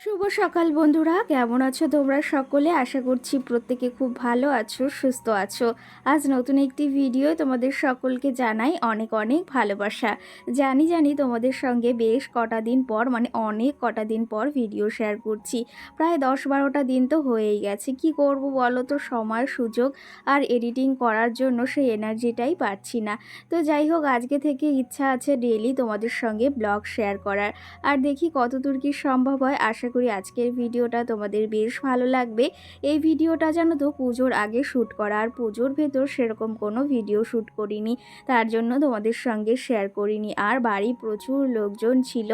শুভ সকাল বন্ধুরা, কেমন আছো তোমরা সকলে? আশা করছি প্রত্যেকে খুব ভালো আছো, সুস্থ আছো। আজ নতুন একটি ভিডিও তোমাদের সকলকে জানাই অনেক অনেক ভালোবাসা। জানি জানি তোমাদের সঙ্গে বেশ কটা দিন পর মানে অনেক কটা দিন পর ভিডিও শেয়ার করছি। প্রায় দশ বারোটা দিন তো হয়েই গেছে। কি করব বলো তো? সময়, সুযোগ আর এডিটিং করার জন্য সেই এনার্জিটাই পাচ্ছি না। তো যাই হোক, আজকে থেকে ইচ্ছা আছে ডেলি তোমাদের সঙ্গে ব্লগ শেয়ার করার। আর দেখি কতদূর কি সম্ভব হয়, আশা করি আজকের ভিডিওটা। তোমাদের বেশ ভালো লাগবে। এই ভিডিওটা জানো তো পুজোর আগে শ্যুট করা, আর পুজোর ভেতর সেরকম কোনো ভিডিও শ্যুট করিনি। তার জন্য তোমাদের সঙ্গে শেয়ার করিনি। আর বাড়ি প্রচুর লোকজন ছিল।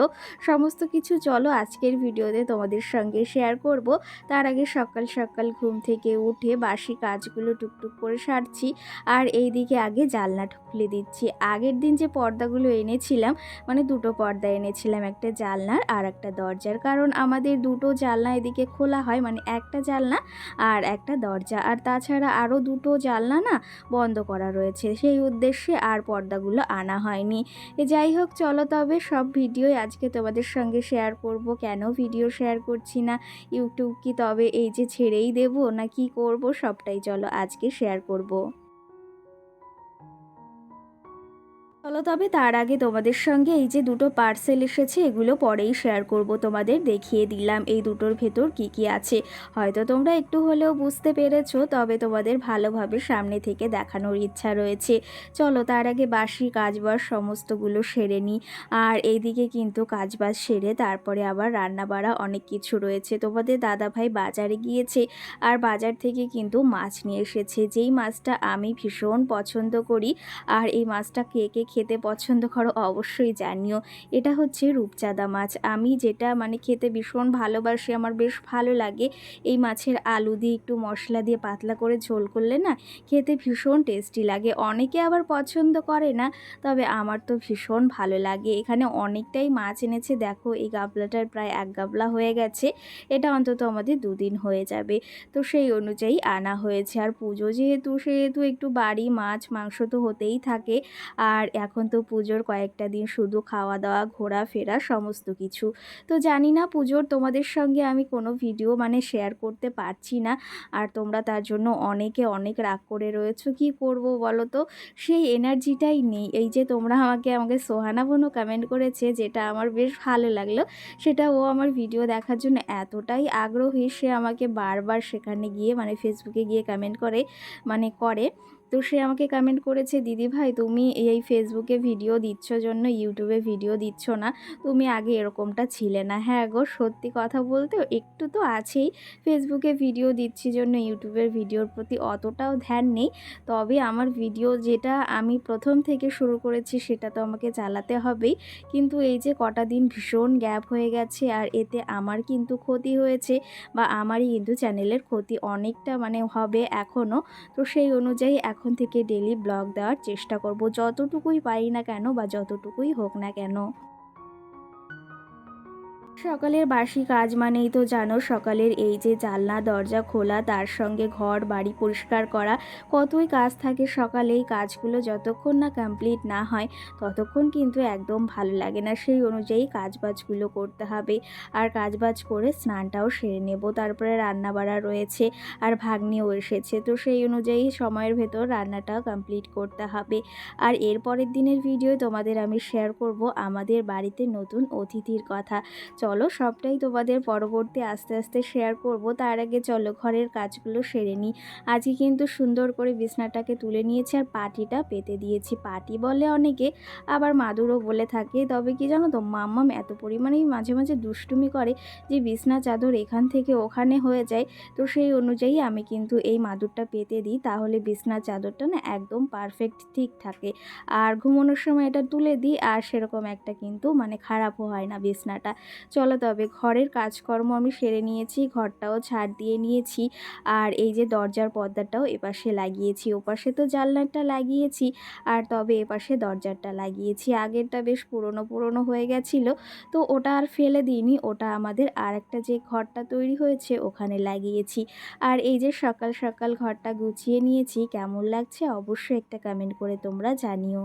সমস্ত কিছু চলো আজকের ভিডিওতে তোমাদের সঙ্গে শেয়ার করব। তার আগে সকাল সকাল ঘুম থেকে উঠে বাসি কাজগুলো টুকটুক করে সারছি। আর এই দিকে আগে জানলাটা খুলে দিচ্ছি। আগের দিন যে পর্দাগুলো এনেছিলাম মানে দুটো পর্দা এনেছিলাম, একটা জানলার আর একটা দরজার। কারণ আমাদের দুটো জানলা এদিকে খোলা হয় মানে একটা জানলা আর একটা দরজা। আর তাছাড়া আরও দুটো জানলা না বন্ধ করা রয়েছে। সেই উদ্দেশ্যে আর পর্দাগুলো আনা হয়নি। যাই হোক, চলো তবে সব ভিডিওই আজকে তোমাদের সঙ্গে শেয়ার করব। কেন ভিডিও শেয়ার করছি না? ইউটিউব কি তবে এই যে ছেড়েই দেবো না কি করব? সবটাই চলো আজকে শেয়ার করব। চলো তবে তার আগে তোমাদের সঙ্গে এই যে দুটো পার্সেল এসেছে, এগুলো পরেই শেয়ার করব। তোমাদের দেখিয়ে দিলাম এই দুটোর ভেতর কি কি আছে। হয়তো তোমরা একটু হলেও বুঝতে পেরেছ, তবে তোমাদের ভালোভাবে সামনে থেকে দেখানোর ইচ্ছা রয়েছে। চলো তার আগে বাসি কাজবাজ সমস্তগুলো সেরে নিই। আর এইদিকে কিন্তু কাজবাজ সেরে তারপরে আবার রান্না বাড়া অনেক কিছু রয়েছে। তোমাদের দাদাভাই বাজারে গিয়েছে আর বাজার থেকে কিন্তু মাছ নিয়ে এসেছে। যেই মাছটা আমি ভীষণ পছন্দ করি, আর এই মাছটা কে কে খেতে পছন্দ করো, অবশ্যই জানিও। এটা হচ্ছে রূপচাঁদা মাছ। আমি যেটা মানে খেতে ভীষণ ভালোবাসি, আমার বেশ ভালো লাগে। এই মাছের আলু দিয়ে একটু মশলা দিয়ে পাতলা করে ঝোল করলে না খেতে ভীষণ টেস্টি লাগে। অনেকে আবার পছন্দ করে না, তবে আমার তো ভীষণ ভালো লাগে। এখানে অনেকটাই মাছ এনেছে, দেখো এই গাবলাটার প্রায় এক গাবলা হয়ে গেছে। এটা অন্তত আমাদের দুদিন হয়ে যাবে। তো সেই অনুযায়ী আনা হয়েছে। আর পুজো যেহেতু, সেহেতু একটু বাড়ি মাছ, মাংস তো হতেই থাকে। আর এখন তো পুজোর কয়েকটা দিন শুধু খাওয়া দাওয়া ঘোরাফেরা সমস্ত কিছু। তো জানি না পুজোর তোমাদের সঙ্গে আমি কোনো ভিডিও মানে শেয়ার করতে পারছি না। আর তোমরা তার জন্য অনেকে অনেক রাগ করে রয়েছো। কি করব বলো তো? সেই এনার্জিটাই নেই। এই যে তোমরা আমাকে আমাকে সোহানা বোনও কমেন্ট করেছে যেটা আমার বেশ ভালো লাগল। সেটা ও আমার ভিডিও দেখার জন্য এতটাই আগ্রহী। সে আমাকে বারবার সেখানে গিয়ে মানে ফেসবুকে গিয়ে কমেন্ট করে মানে করে। তো সে আমাকে কমেন্ট করেছে, দিদি ভাই, তুমি এই ফেসবুকে ভিডিও দিচ্ছ জন্য ইউটিউবে ভিডিও দিচ্ছ না, তুমি আগে এরকমটা ছিলে না। হ্যাঁ গো, সত্যি কথা বলতে একটু তো আছেই। ফেসবুকে ভিডিও দিচ্ছি জন্য ইউটিউবের ভিডিওর প্রতি অতটাও ধ্যান নেই। তবে আমার ভিডিও যেটা আমি প্রথম থেকে শুরু করেছি, সেটা তো আমাকে চালাতে হবেই। কিন্তু এই যে কটা দিন ভীষণ গ্যাপ হয়ে গেছে, আর এতে আমার কিন্তু ক্ষতি হয়েছে, বা আমারই কিন্তু চ্যানেলের ক্ষতি অনেকটা মানে হবে এখনও তো সেই অনুযায়ী এখন থেকে ডেলি ব্লগ দেওয়ার চেষ্টা করব। যতটুকুই পারি না কেন বা যতটুকুই হোক না কেন। সকালের বাসি কাজ মানেই তো জানো সকালের এই যে জানলা, দরজা খোলা, তার সঙ্গে ঘর, বাড়ি পরিষ্কার করা। কতই কাজ থাকে সকালে এই কাজগুলো যতক্ষণ না কমপ্লিট না হয়, ততক্ষণ কিন্তু একদম ভালো লাগে না। সেই অনুযায়ী কাজবাজগুলো করতে হবে। আর কাজবাজ করে স্নানটাও সেরে নেব। তারপরে রান্না বাড়া রয়েছে আর ভাগ্নিও এসেছে। তো সেই অনুযায়ী সময়ের ভেতর রান্নাটাও কমপ্লিট করতে হবে। আর এর পরের দিনের ভিডিও তোমাদের আমি শেয়ার করব আমাদের বাড়িতে নতুন অতিথির কথা। চলো সবটাই তোমাদের পরবর্তী আস্তে আস্তে শেয়ার করব। তার আগে চলো ঘরের কাজগুলো সেরে নিই। আজকে কিন্তু সুন্দর করে বিছনাটাকে তুলে নিয়েছি আর পাটিটা পেতে দিয়েছি। পাটি বলে অনেকে আবার মাদুরও বলে থাকে। তবে কি জানো তো, মাম্মাম এত পরিমাণেই মাঝে মাঝে দুষ্টুমি করে যে বিছনা চাদর এখান থেকে ওখানে হয়ে যায়। তো সেই অনুযায়ী আমি কিন্তু এই মাদুরটা পেতে দিই। তাহলে বিছনা চাদরটা না একদম পারফেক্ট ঠিক থাকে। আর ঘুমানোর সময় এটা তুলে দিই আর সেরকম একটা কিন্তু মানে খারাপও হয় না বিছনাটা। চলো তবে ঘরের কাজকর্ম আমি সেরে নিয়েছি, ঘরটাও ছাড় দিয়ে নিয়েছি। আর এই যে দরজার পর্দাটাও এপাশে লাগিয়েছি, ওপাশে তো জানলাটা লাগিয়েছি আর তবে এপাশে দরজাটা লাগিয়েছি। আগেরটা বেশ পুরনো পুরনো হয়ে গেছিল, তো ওটা আর ফেলে দিইনি, ওটা আমাদের আর একটা যে ঘরটা তৈরি হয়েছে ওখানে লাগিয়েছি। আর এই যে সকাল সকাল ঘরটা গুছিয়ে নিয়েছি, কেমন লাগছে অবশ্যই একটা কমেন্ট করে তোমরা জানিও।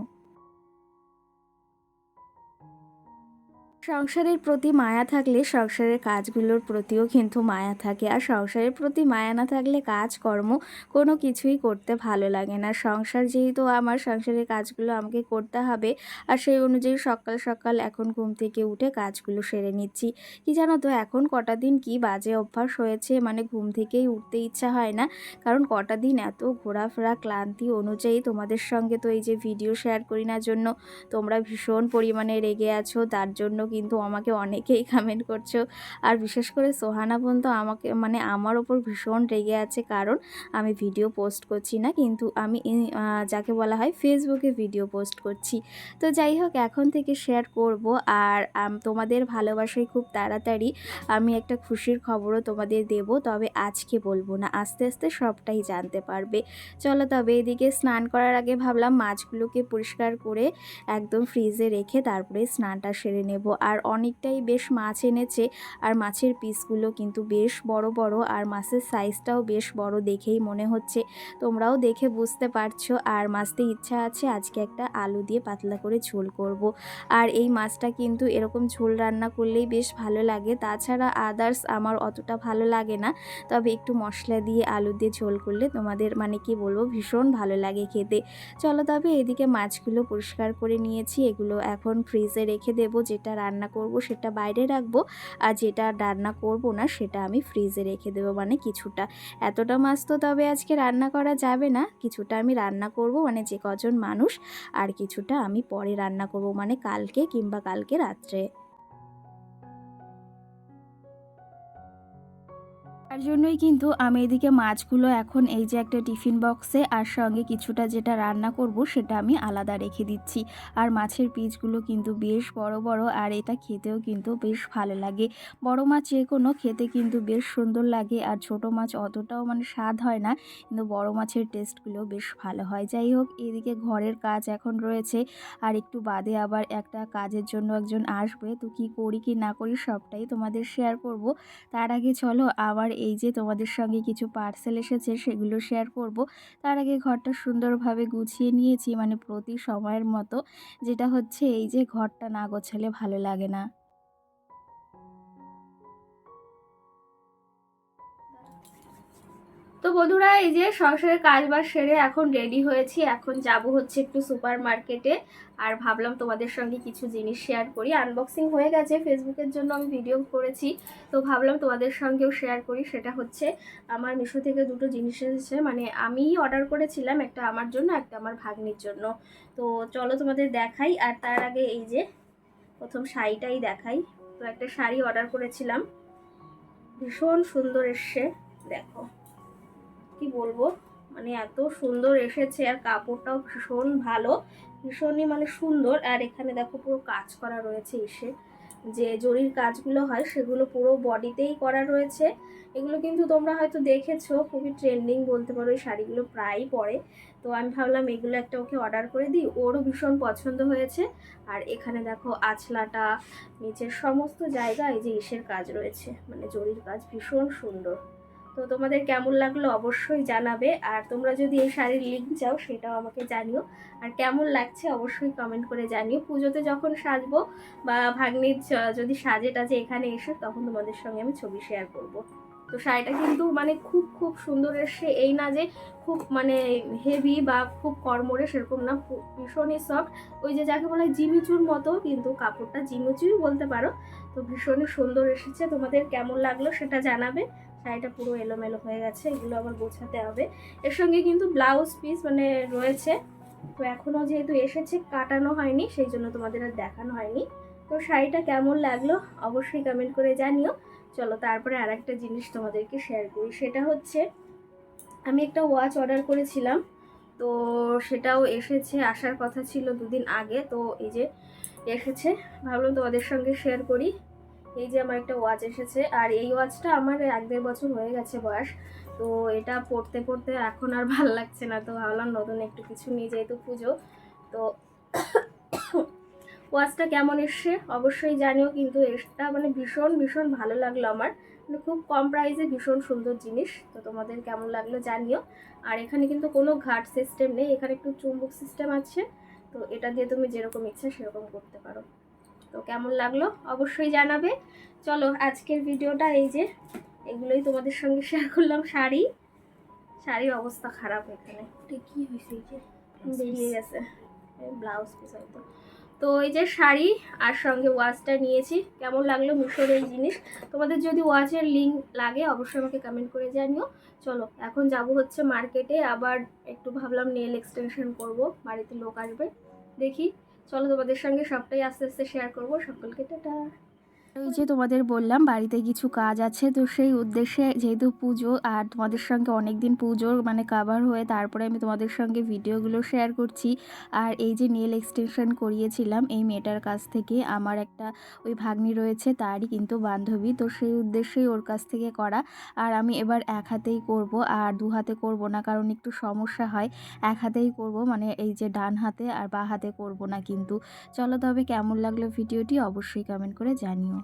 সংসারের প্রতি মায়া থাকলে সংসারের কাজগুলোর প্রতিও কিন্তু মায়া থাকে। আর সংসারের প্রতি মায়া না থাকলে কাজকর্ম কোনো কিছুই করতে ভালো লাগে না। সংসার যেহেতু আমার, সংসারের কাজগুলো আমাকে করতে হবে। আর সেই অনুযায়ী সকাল সকাল এখন ঘুম থেকে উঠে কাজগুলো সেরে নিচ্ছি। কি জানো তো, এখন কটা দিন কি বাজে অভ্যাস হয়েছে মানে ঘুম থেকেই উঠতে ইচ্ছা হয় না। কারণ কটা দিন এত ঘোরাফেরা ক্লান্তি অনুযায়ী তোমাদের সঙ্গে তো এই যে ভিডিও শেয়ার করি না জন্য, তোমরা ভীষণ পরিমাণে রেগে আছো। তার জন্য কিন্তু আমাকে অনেকেই কমেন্ট করছ। আর বিশেষ করে সোহানা বোন তো আমাকে মানে আমার ওপর ভীষণ রেগে আছে কারণ আমি ভিডিও পোস্ট করছি না, কিন্তু আমি যাকে বলা হয় ফেসবুকে ভিডিও পোস্ট করছি। তো যাই হোক, এখন থেকে শেয়ার করব আর তোমাদের ভালোবাসায় খুব তাড়াতাড়ি আমি একটা খুশির খবরও তোমাদের দেব, তবে আজকে বলব না, আস্তে আস্তে সবটাই জানতে পারবে। চলো তবে এদিকে স্নান করার আগে ভাবলাম মাছগুলোকে পরিষ্কার করে একদম ফ্রিজে রেখে তারপরে স্নানটা সেরে নেব। আর অনেকটাই বেশ মাছ এনেছে। আর মাছের পিসগুলো কিন্তু বেশ বড় বড় আর মাছের সাইজটাও বেশ বড় দেখেই মনে হচ্ছে। তোমরাও দেখে বুঝতে পারছ। আর মাছতে ইচ্ছা আছে আজকে একটা আলু দিয়ে পাতলা করে ঝোল করব। আর এই মাছটা কিন্তু এরকম ঝোল রান্না করলেই বেশ ভালো লাগে। তাছাড়া আদার্স আমার অতটা ভালো লাগে না। তবে একটু মশলা দিয়ে আলু দিয়ে ঝোল করলে তোমাদের মানে কি বলব, ভীষণ ভালো লাগে খেতে। চলো তবে এদিকে মাছগুলো পরিষ্কার করে নিয়েছি। এগুলো এখন ফ্রিজে রেখে দেবো, যেটা রান্না করব সেটা বাইরে রাখব। আর যেটা রান্না করব না সেটা আমি ফ্রিজে রেখে দেবো। মানে কিছুটা। এতটা মাছ তো তবে আজকে রান্না করা যাবে না। কিছুটা আমি রান্না করব। মানে যে কজন মানুষ, আর কিছুটা আমি পরে রান্না করব। মানে কালকে কিংবা কালকে রাত্রে। তার জন্যই কিন্তু আমি এদিকে মাছগুলো এখন এই যে একটা টিফিন বক্সে আর সঙ্গে কিছুটা যেটা রান্না করব সেটা আমি আলাদা রেখে দিচ্ছি। আর মাছের পিসগুলো কিন্তু বেশ বড় বড় আর এটা খেতেও কিন্তু বেশ ভালো লাগে। বড় মাছ যে কোনো খেতে কিন্তু বেশ সুন্দর লাগে আর ছোট মাছ অতটাও মানে স্বাদ হয় না, কিন্তু বড় মাছের টেস্টগুলো বেশ ভালো হয়। যাই হোক, এদিকে ঘরের কাজ এখন রয়েছে আর একটু বাদে আবার একটা কাজের জন্য একজন আসবে। তো কি করি কি না করি সবটাই তোমাদের শেয়ার করব। তার আগে চলো আবার এই যে তোমাদের সঙ্গে কিছু পার্সেল এসেছে সেগুলো শেয়ার করব। তার আগে ঘরটা সুন্দরভাবে গুছিয়ে নিয়েছি মানে প্রতি সময়ের মতো। যেটা হচ্ছে এই যে ঘরটা না গোছালে ভালো লাগে না। তো বন্ধুরা, এই যে সংসারের কাজ বাজ সেরে এখন রেডি হয়েছি। এখন যাব হচ্ছে একটু সুপার মার্কেটে আর ভাবলাম তোমাদের সঙ্গে কিছু জিনিস শেয়ার করি। আনবক্সিং হয়ে গেছে ফেসবুকের জন্য আমি ভিডিও করেছি। তো ভাবলাম তোমাদের সঙ্গেও শেয়ার করি। সেটা হচ্ছে, আমার মিশো থেকে দুটো জিনিস এসেছে। মানে আমি অর্ডার করেছিলাম একটা আমার জন্য, একটা আমার ভাগ্নির জন্য। তো চলো তোমাদের দেখাই। আর তার আগে এই যে, প্রথম শাড়িটাই দেখাই। তো একটা শাড়ি অর্ডার করেছিলাম। ভীষণ সুন্দর এসছে। কি বলব? মানে এত সুন্দর এসেছে আর কাপড়টাও ভীষণ ভালো, ভীষণই মানে সুন্দর। আর এখানে দেখো পুরো কাজ করা রয়েছে এসে। যে জরির কাজগুলো হয় সেগুলো পুরো বডিতেই করা রয়েছে। এগুলো কিন্তু তোমরা হয়তো দেখেছ, খুবই ট্রেন্ডিং বলতে পারো, এই শাড়িগুলো প্রায়ই পরে। তো আমি ভাবলাম এগুলো একটা ওকে অর্ডার করে দিই, ওরও ভীষণ পছন্দ হয়েছে। আর এখানে দেখো আছলাটা নিচের সমস্ত জায়গায় যে ইসের কাজ রয়েছে মানে জরির কাজ ভীষণ সুন্দর। তো তোমাদের কেমন লাগল অবশ্যই জানাবে। আর তোমরা যদি এই শাড়ির লিঙ্ক চাও, সেটাও আমাকে জানিও। আর কেমন লাগছে অবশ্যই কমেন্ট করে জানিও। পুজোতে যখন সাজবো বা ভাগ্নির যদি সাজে টাজে এখানে এসে, তখন তোমাদের সঙ্গে আমি ছবি শেয়ার করব। তো শাড়িটা কিন্তু মানে খুব খুব সুন্দর এসে এই না যে খুব মানে হেভি বা খুব কর্মরে সেরকম না ভীষণই সফট ওই যে যাকে বলে জিমিচুর মতো, কিন্তু কাপড়টা জিমিচুই বলতে পারো। তো ভীষণই সুন্দর এসেছে। তোমাদের কেমন লাগল সেটা জানাবে। শাড়িটা পুরো এলোমেলো হয়ে গেছে, এগুলো আবার গোছাতে হবে। এর সঙ্গে কিন্তু ব্লাউজ পিস মানে রয়েছে। তো এখনও যেহেতু এসেছে, কাটানো হয়নি, সেই জন্য তোমাদের আর দেখানো হয়নি। তো শাড়িটা কেমন লাগল অবশ্যই কমেন্ট করে জানিও। চলো তারপরে আর একটা জিনিস তোমাদেরকে শেয়ার করি, সেটা হচ্ছে আমি একটা ওয়াচ অর্ডার করেছিলাম, তো সেটাও এসেছে, আসার কথা ছিল দুদিন আগে, তো এই যে এসেছে, ভাবলাম তোমাদের সঙ্গে শেয়ার করি। এই যে আমার একটা ওয়াচ এসেছে, আর এই ওয়াচটা আমার এক দেড় বছর হয়ে গেছে বয়স, তো এটা পড়তে পড়তে এখন আর ভালো লাগছে না, তো ভাবলাম নতুন একটু কিছু নিয়ে যেহেতু পুজো। তো ওয়াচটা কেমন এসছে অবশ্যই জানিও, কিন্তু এটা মানে ভীষণ ভীষণ ভালো লাগল আমার। মানে খুব কম প্রাইসে ভীষণ সুন্দর জিনিস, তো তোমাদের কেমন লাগল জানিও। আর এখানে কিন্তু কোনো ঘাট সিস্টেম নেই, এখানে একটু চুম্বক সিস্টেম আছে, তো এটা দিয়ে তুমি যেরকম ইচ্ছা সেরকম করতে পারো। তো কেমন লাগল অবশ্যই জানাবে। চলো আজকের ভিডিওটা এই যে এগুলোই তোমাদের সঙ্গে শেয়ার করলাম। শাড়ি শাড়ির অবস্থা খারাপ এখানে। কি হয়েছে এই যে? বেরিয়ে গেছে। ব্লাউজ পিস হয়তো। তো এই যে শাড়ি আর সঙ্গে ওয়াচটা নিয়েছি। কেমন লাগল মিশোর এই জিনিস? তোমাদের যদি ওয়াচের লিঙ্ক লাগে অবশ্যই আমাকে কমেন্ট করে জানিও। চলো এখন যাব হচ্ছে মার্কেটে আবার একটু ভাবলাম নেল এক্সটেনশন করব। বাড়িতে লোক আসবে। দেখি চলো তোমাদের সঙ্গে সবটাই আস্তে আস্তে শেয়ার করব। সকলকে টাটা। ওই যে তোমাদের বললাম, বাড়িতে কিছু কাজ আছে, তো সেই উদ্দেশ্যে যেহেতু পুজো আর তোমাদের সঙ্গে অনেক দিন পুজোর মানে কাভার হয়ে তারপরে আমি তোমাদের সঙ্গে ভিডিওগুলো শেয়ার করছি। আর এই যে নেল এক্সটেনশন করিয়েছিলাম এই মেয়েটার কাছ থেকে, আমার একটা ওই ভাগ্নি রয়েছে, তারই কিন্তু বান্ধবী, তো সেই উদ্দেশ্যেই ওর কাছ থেকে করা। আর আমি এবার এক হাতেই করব, আর দু হাতে করব না, কারণ একটু সমস্যা হয়। এক হাতেই করব মানে এই যে ডান হাতে আর বা হাতে করব না কিন্তু। চলো তবে কেমন লাগল ভিডিওটি অবশ্যই কমেন্ট করে জানিও।